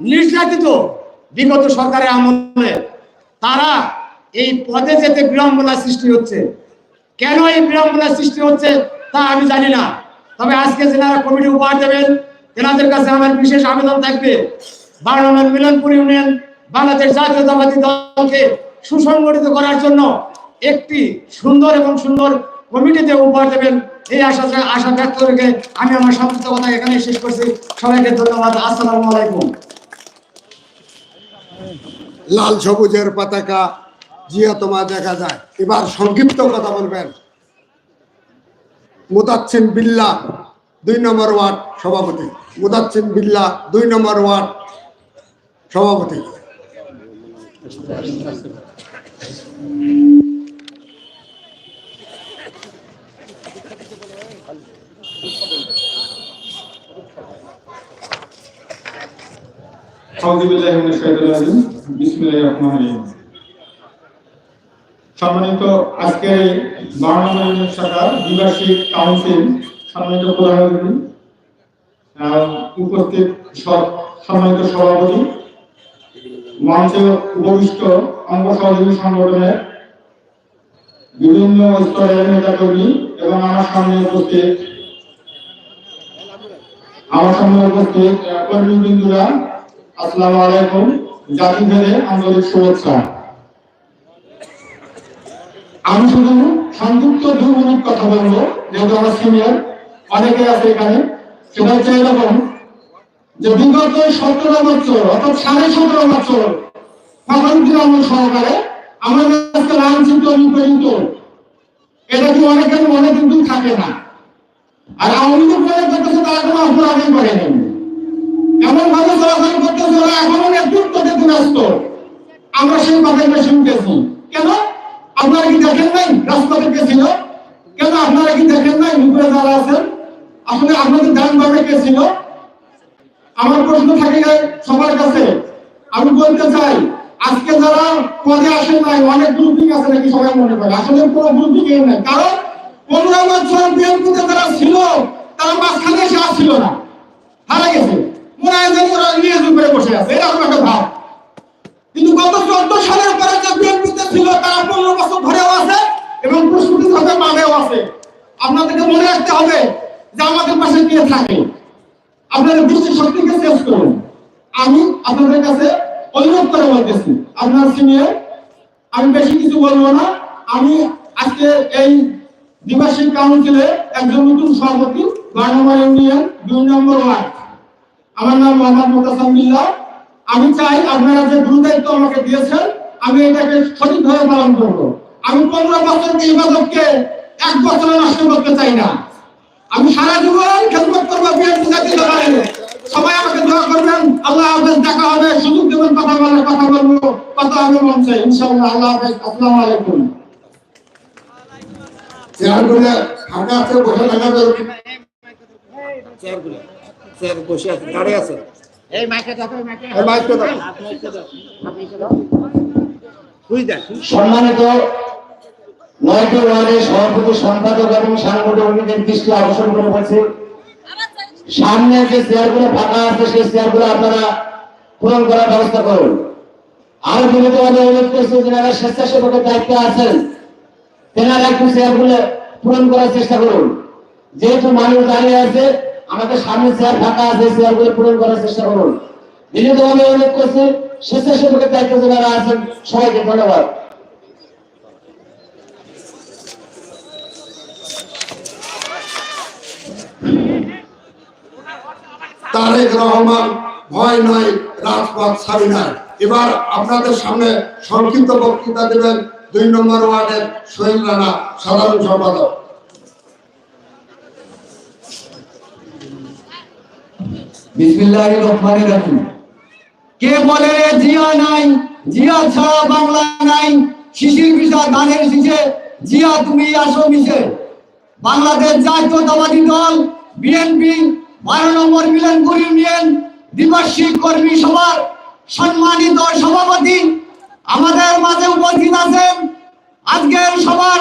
নির্যাতিত বিগত সরকারের আমলে তারা এই পদে যেতে বিড়ম্বনা সৃষ্টি হচ্ছে। কেন এই বিড়ম্বনা সৃষ্টি হচ্ছে তা আমি জানি না। তবে আজকে যেনারা কমিটি উপহার দেবেন, তেনাদের কাছে আমার বিশেষ আবেদন থাকবে। বারো নম্বর মিলনপুর ইউনিয়ন বাংলাদেশ জাতীয়তাবাদী দলকে সুসংগঠিত করার জন্য একটি সুন্দর এবং সুন্দর কমিটিতে উপহার দেবেন। এই আশা আশা ব্যক্ত রেখে আমি আমার সংক্ষিপ্ত কথা এখানে শেষ করছি। সবাইকে ধন্যবাদ। আসসালামু আলাইকুম। লাল সবুজের পতাকা, জিয়া তোমার দেখা যায়। এবার সংক্ষিপ্ত কথা বলবেন। মুদাচ্ছিন বিল্লা, দুই নম্বর ওয়ার্ড সভাপতি। মুদাচ্ছিন বিল্লা, দুই নম্বর ওয়ার্ড সভাপতি আউযুবিল্লাহি মিনাশ শাইতানির রাজিম বিসমিল্লাহির রহমানির রহিম সম্মানিত আজকে ইউনিয়ন শাখার দ্বিবার্ষিক কাউন্সিল, সম্মানিত প্রধান উপস্থিত সভাপতি মঞ্চে উপবিষ্ট অঙ্গ সহযোগী সংগঠনের বিভিন্ন স্তরের নেতাকর্মী এবং আমার সামনে উপস্থিত, আমার সামনে উপস্থিত কর্মীবৃন্দুরা আসসালামু আলাইকুম জাতি ভেদে আন্তরিক শুভেচ্ছা। আমি শুধু সংযুক্ত কথা বলব, যেহেতু আমার সিনিয়র অনেকে আছে এখানে। সেটা হচ্ছে এরকম যে বিগত সতেরো বছর, অর্থাৎ সাড়ে সতেরো বছর স্বাধীনতা আমল সহকারে আমাদের কাছে লাঞ্ছিত নিপীড়িত এটা কি অনেকের মনে কিন্তু থাকে না। আর আওয়ামী লীগ মনে করতেছে তারা কোনো এমন ভাবে চলাচল করতেছে ওরা এখনও নেতৃত্ব দিতে ব্যস্ত। আমরা সেই কথাগুলো শুনতেছি কেন? আপনারা কি দেখেন নাই রাজপথে কে ছিল? কেন আপনারা কি দেখেন নাই উপরে যারা আছেন? আসলে আপনাদের ডান বামে কে ছিল? আমার প্রশ্ন থাকে সবার কাছে। আমি বলতে চাই, আজকে যারা পদে আসেন নাই, অনেক গ্রুপিং আছে নাকি সবাই মনে করে? আসলে কোনো এর নাই। কারণ পনেরো বছর বিএনপিতে যারা ছিল, তারা মাঝখানে এসে আসছিল না। হারা গেছে। আমি আপনাদের কাছে অনুরোধ করে বলতেছি, আপনার সিনিয়র আমি বেশি কিছু বলব না। আমি আজকে এই দ্বিবার্ষিক কাউন্সিলে একজন নতুন সভাপতি বারনম্বর ইউনিয়ন দুই নম্বর ওয়ার্ড। আমার নাম মোহাম্মদ মোতাসাম বিল্লাহ। আমি চাই আপনারা যে গুরু দায়িত্ব আমাকে দিয়েছেন আমি এটাকে সঠিকভাবে পালন করব। আমি পনেরো বছর ইবাদতকে এক বছরে নষ্ট করতে চাই না। আমি সারা জীবন খেদমত করব বিএনপি জাতীয় দলের। সবাই আমাকে দোয়া করবেন আল্লাহ হাফেজ দেখা হবে সুযোগ দেবেন কথা বলার কথা বলব কথা হবে মঞ্চে ইনশাআল্লাহ আল্লাহ হাফেজ আসসালামু আলাইকুম। চেয়ারগুলো ফাঁকা আছে বসে থাকা জরুরি। চেয়ারগুলো। চেয়ার বসে আছে দাঁড়িয়ে আছে। এই মাইকে দাও মাইকে এই দাও। সম্মানিত নয়টি ওয়ার্ডের সভাপতি সম্পাদক এবং সাংগঠনিকের দৃষ্টি আকর্ষণ করে বলছে সামনে যে চেয়ারগুলো ফাঁকা আছে সেই চেয়ারগুলো আপনারা পূরণ করার ব্যবস্থা করুন। আর বিনীতভাবে অনুরোধ করছি যারা স্বেচ্ছাসেবকের দায়িত্বে আছেন তেনারা একটু চেয়ারগুলো পূরণ করার চেষ্টা করুন। যেহেতু মানুষ দাঁড়িয়ে আছে আমাদের সামনে চেয়ার ফাঁকা আছে চেয়ারগুলো পূরণ করার চেষ্টা করুন। বিনীতভাবে অনুরোধ করছি, স্বেচ্ছাসেবকের দায়িত্বে যারা আছেন, সবাইকে ধন্যবাদ। তারেক রহমান ভয় নয় রাজপথ ছাড়ি নাই। এবার আপনাদের সামনে সংক্ষিপ্ত বক্তৃতা দেবেন দুই নম্বর ওয়ার্ডের সোহেল রানা, সাধারণ সম্পাদক। কে বলে নাই? নাই। শিশির ধানের জিয়া তুমি আসো বাংলাদেশ বারো নম্বর কর্মী সভার সম্মানিত সভাপতি আমাদের মাঝে উপস্থিত আছেন আজকের সবার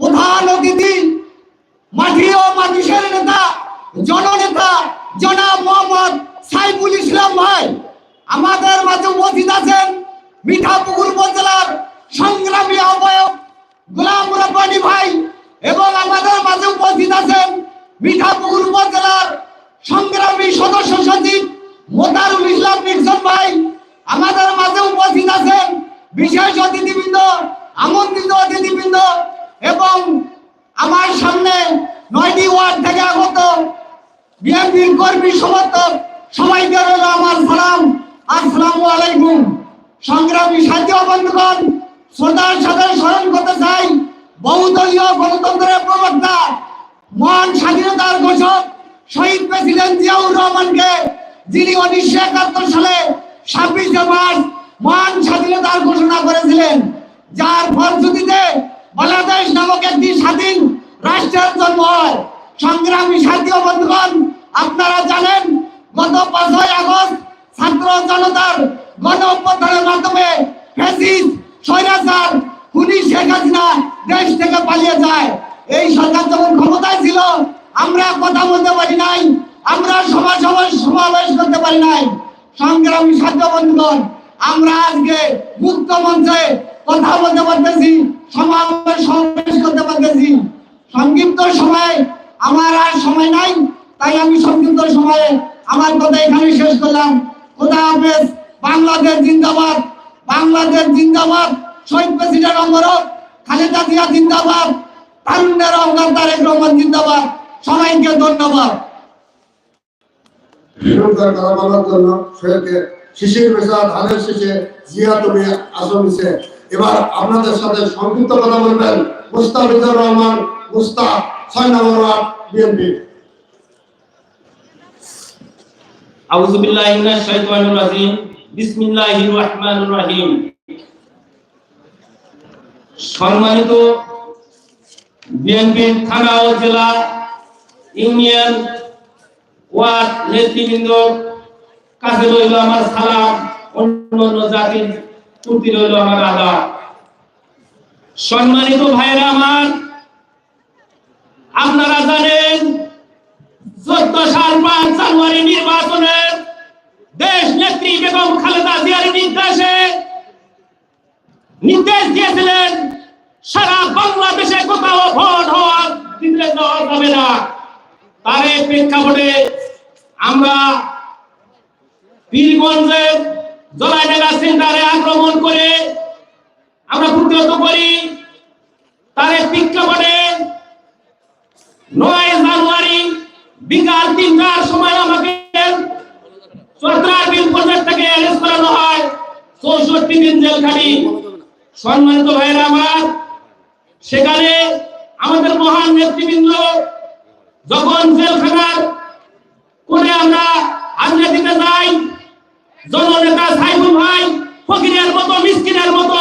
প্রধান অতিথি ও মানুষের নেতা, জননেতা জনাব মোহাম্মদ সাইফুল ইসলাম ভাই মিঠাপুকুর উপজেলার সংগ্রামী আহ্বায়ক গোলাম রব্বানি ভাই এবং আমাদের মাঝে উপস্থিত আছেন মিঠাপুকুর উপজেলার সংগ্রামী সদস্য সচিব মোতারুল ইসলাম নির্জন ভাই। আমাদের মাঝে উপস্থিত আছেন বিশেষ অতিথিবৃন্দ, আমন্ত্রিত অতিথিবৃন্দ এবং আমার সামনে নয়টি ওয়ার্ড থেকে আগত বিএনপির কর্মী সমর্থক, সবাইকে রইল আমার সালাম। আসসালামু আলাইকুম। সংগ্রামী সাথী বন্ধুগণ, শ্রদ্ধার সাথে স্মরণ করতে চাই বহুদলীয় গণতন্ত্রের প্রবক্তা, মহান স্বাধীনতার ঘোষক, শহীদ প্রেসিডেন্ট জিয়াউর রহমানকে, যিনি উনিশশো একাত্তর সালে ছাব্বিশে মার্চ মহান স্বাধীনতার ঘোষণা করেছিলেন, যার ফলশ্রুতিতে বাংলাদেশ নামক একটি স্বাধীন রাষ্ট্রের জন্ম হয়। সংগ্রামী সাথী বন্ধুগণ, আপনারা জানেন, গত পাঁচই আগস্ট ছাত্র জনতার গণ অভ্যুত্থানের মাধ্যমে স্বৈরাচার, খুনি শেখ হাসিনা দেশ থেকে পালিয়ে যায়। এই সরকার যখন ক্ষমতায় ছিল, আমরা কথা বলতে পারি নাই, আমরা সভা সভা সমাবেশ করতে পারি নাই। সংগ্রামী ও বন্ধুগণ, আমরা আজকে মুক্ত মঞ্চে কথা বলতে পারতেছি, সমাবেশ সমাবেশ করতে পারতেছি। সংক্ষিপ্ত সময় আমার আর সময় নাই, তাই আমি সংক্ষিপ্ত সময়ে আমার কথা এখানে শেষ করলাম। খোদা হাফেজ, বাংলাদেশ জিন্দাবাদ বাংলাদেশ জিন্দাবাদ। শহীদ প্রেসিডেন্ট অমরক খালেদা জিয়া জিন্দাবাদ, তারুণ্যের অঙ্গার তারেক রহমান জিন্দাবাদ। সবাইকে ধন্যবাদ। শিশির এবার আপনাদের সাথে সংক্ষিপ্ত কথা বলবেন মুস্তাফিজুর রহমান, মুস্তাফ। ছয় নম্বর ওয়ার্ড, বিএনপি। আউযু বিল্লাহি মিনাশ শাইতানির সম্মানিত বিএনপি থানা ও জেলা ইউনিয়ন ওয়ার্ড নেতৃবৃন্দ কাছে রইল আমার সালাম, অন্যান্য জাতির প্রতি রইল আমার আদাব সম্মানিত ভাইরা আমার আপনারা জানেন, চোদ্দ সাল পাঁচ জানুয়ারি নির্বাচনের দেশ নেত্রী বেগম খালেদা জিয়ার নির্দেশে নির্দেশ দিয়েছিলেন, সারা বাংলাদেশে কোথাও ভোট হওয়ার দিতে দেওয়া যাবে না। তার এই প্রেক্ষাপটে আমরা পীরগঞ্জের জলাইডাঙ্গা সেন্টারে আক্রমণ করে আমরা প্রতিহত করি তার এই প্রেক্ষাপটে নয় জানুয়ারি বিকাল তিনটার সময় আমাকে সরকার বিল প্রজেক্ট থেকে অ্যারেস্ট করানো হয়। চৌষট্টি দিন জেলখানি সম্মানিত ভাইয়েরা আমার, সেখানে আমাদের মহান নেতৃবৃন্দ, যখন জেলখানার করে আমরা আজ্ঞা দিতে যাই, জননেতা সাইফুল ভাই ফকিরের মতো, মিসকিনের মতো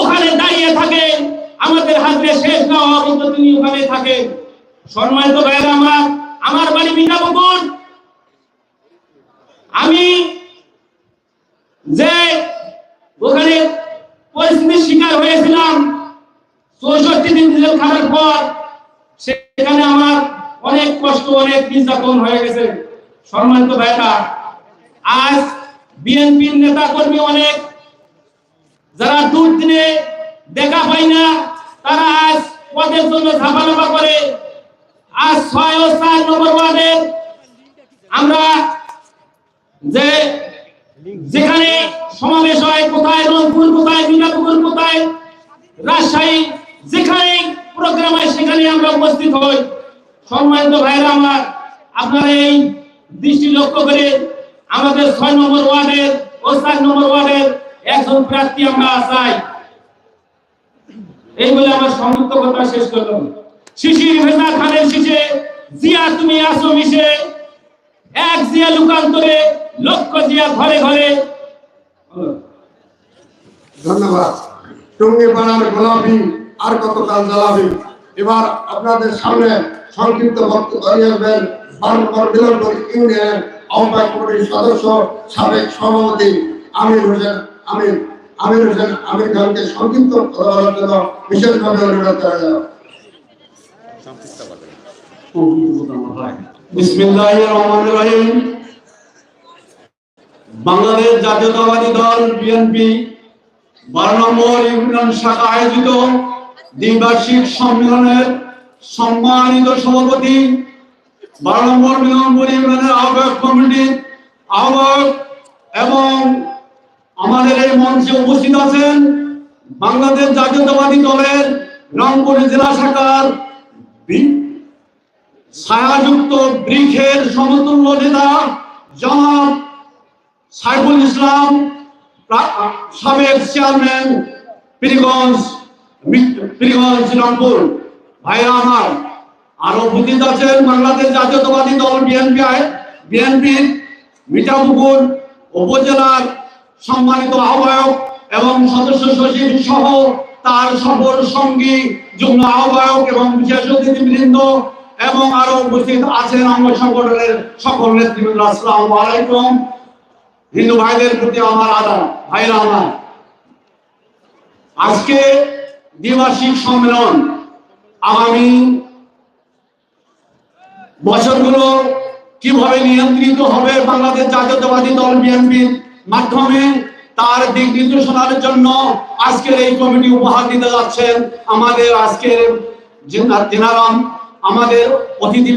ওখানে দাঁড়িয়ে থাকে। আমাদের হাতে শেষ না হওয়া পর্যন্ত তিনি ওখানে থাকেন। সম্মানিত ভাইয়েরা আমার আমার বাড়ি মিঠাপুকুর আমি যে ওখানে পরিস্থিতির শিকার হয়েছিলাম, চৌষট্টি দিন জেল খাটার পর, সেখানে আমার অনেক কষ্ট, অনেক নির্যাতন হয়ে গেছে। সম্মানিত ভাইরা আজ বিএনপির নেতা কর্মী অনেক, যারা দূর দিনে দেখা পাই না, তারা আজ পদের জন্য ঝাপালাপা করে আজ ছয় ও চার নম্বর ওয়ার্ডের আমরা যে যেখানে সমাবেশ হয়, কোথায় রংপুর, কোথায় মিনাপুকুর কোথায় রাজশাহী যেখানে প্রোগ্রাম হয় সেখানে আমরা উপস্থিত হই। সম্মানিত ভাইরা আমার আপনারা এই দৃষ্টি লক্ষ্য করে আমাদের ছয় নম্বর ওয়ার্ডের ও চার নম্বর ওয়ার্ডের একজন প্রার্থী আমরা চাই। এই বলে আমার সংযুক্ত কথা শেষ করলাম। শিশির ভেজা খানের শিশে জিয়া তুমি আসো মিশে। এক জিয়া লুকান্তরে, লক্ষ জিয়া ঘরে ঘরে। ধন্যবাদ। টঙ্গি পাড়ার গোলাপি আর কতকাল জ্বালাবি? এবার আপনাদের সামনে সংক্ষিপ্ত বক্তব্য আসবেন বারবার বিলম্বর ইউনিয়নের আহ্বায়ক কমিটির সদস্য, সাবেক সভাপতি আমির হোসেন আমির। আমির হোসেন আমির খানকে সংক্ষিপ্ত কথা বলার জন্য বিশেষভাবে অনুরোধ করা যায় বিসমিল্লাহির রহমানির বাংলাদেশ জাতীয়তাবাদী দল, বিএনপি, বারো নম্বর ইউনিয়ন শাখা আয়োজিত দ্বিবার্ষিক সম্মেলনের সম্মানিত সভাপতি, বারো নম্বর মিলনপুর ইউনিয়নের আহ্বায়ক কমিটির আহ্বায়ক এবং আমাদের এই মঞ্চে উপস্থিত আছেন বাংলাদেশ জাতীয়তাবাদী দলের রংপুর জেলা শাখার ছায়াযুক্ত বৃক্ষের সমতুল্য নেতা, জনাব সাইফুল ইসলাম সাবেক চেয়ারম্যান পীরগঞ্জ পীরগঞ্জ, রংপুর। ভাইরা আমার, আরও উপস্থিত আছেন বাংলাদেশ জাতীয়তাবাদী দল বিএনপি বিএনপির মিঠাপুকুর উপজেলার সম্মানিত আহ্বায়ক এবং সদস্য সচিব সহ তার সফর সঙ্গী, যুগ্ম আহ্বায়ক এবং বিশেষ এবং আরও উপস্থিত আছেন অঙ্গ সংগঠনের সকল নেতৃবৃন্দ। আসসালামু আলাইকুম। হিন্দু ভাইদের প্রতি আমার আদাব ভাইরা আমার। আজকে দ্বিবার্ষিক সম্মেলন। আগামী বছরগুলো কীভাবে নিয়ন্ত্রিত হবে বাংলাদেশ জাতীয়তাবাদী দল বিএনপির মাধ্যমে তার দিক নির্দেশনার জন্য আজকের এই কমিটি উপহার দিতে যাচ্ছেন আমাদের আজকের জেনারাম আমাদের অতিথি